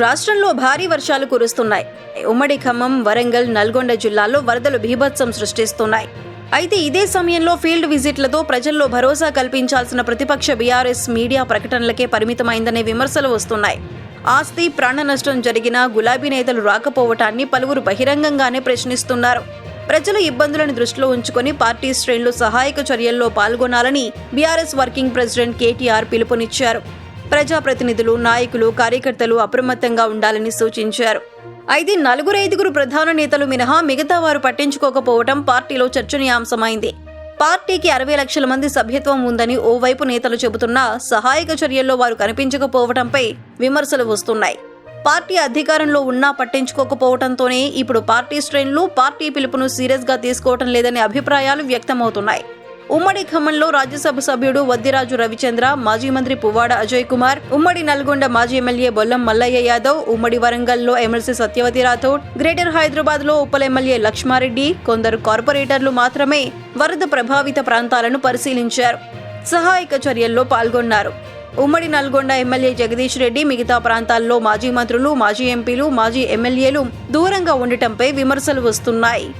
రాష్ట్రంలో భారీ వర్షాలు కురుస్తున్నాయి. ఉమ్మడి ఖమ్మం వరంగల్ నల్గొండ జిల్లాల్లో వరదలు బీభత్సం సృష్టిస్తున్నాయి. అయితే ఇదే సమయంలో ఫీల్డ్ విజిట్లతో ప్రజల్లో భరోసా కల్పించాల్సిన ప్రతిపక్ష బీఆర్ఎస్ మీడియా ప్రకటనలకే పరిమితమైందనే విమర్శలు వస్తున్నాయి. ఆస్తి ప్రాణ నష్టం జరిగినా గులాబీ నేతలు రాకపోవటాన్ని పలువురు బహిరంగంగానే ప్రశ్నిస్తున్నారు. ప్రజల ఇబ్బందులను దృష్టిలో ఉంచుకొని పార్టీ శ్రేణులు సహాయక చర్యల్లో పాల్గొనాలని బీఆర్ఎస్ వర్కింగ్ ప్రెసిడెంట్ కేటీఆర్ పిలుపునిచ్చారు. ప్రజాప్రతినిధులు నాయకులు కార్యకర్తలు అప్రమత్తంగా ఉండాలని సూచించారు. అయితే నలుగురు ఐదుగురు ప్రధాన నేతలు మినహా మిగతా వారు పట్టించుకోకపోవడం పార్టీలో చర్చనీయాంశమైంది. పార్టీకి అరవై లక్షల మంది సభ్యత్వం ఉందని ఓవైపు నేతలు చెబుతున్నా సహాయక చర్యల్లో వారు కనిపించకపోవడంపై విమర్శలు వస్తున్నాయి. పార్టీ అధికారంలో ఉన్నా పట్టించుకోకపోవడంతోనే ఇప్పుడు పార్టీ శ్రేణులు పార్టీ పిలుపును సీరియస్గా తీసుకోవటం లేదనే అభిప్రాయాలు వ్యక్తమవుతున్నాయి. ఉమ్మడి ఖమ్మంలో రాజ్యసభ సభ్యుడు వద్దిరాజు రవిచంద్ర మాజీ మంత్రి పువ్వాడ అజయ్ కుమార్ ఉమ్మడి నల్గొండ మాజీ ఎమ్మెల్యే బొల్లం మల్లయ్య యాదవ్ ఉమ్మడి వరంగల్లో ఎమ్మెల్సీ సత్యవతి రాథోడ్ గ్రేటర్ హైదరాబాద్లో ఉప ఎమ్మెల్యే లక్ష్మారెడ్డి కొందరు కార్పొరేటర్లు మాత్రమే వరద ప్రభావిత ప్రాంతాలను పరిశీలించారు. సహాయక చర్యల్లో పాల్గొన్నారు. ఉమ్మడి నల్గొండ ఎమ్మెల్యే జగదీష్ రెడ్డి మిగతా ప్రాంతాల్లో మాజీ మంత్రులు మాజీ ఎంపీలు మాజీ ఎమ్మెల్యేలు దూరంగా ఉండటంపై విమర్శలు వస్తున్నాయి.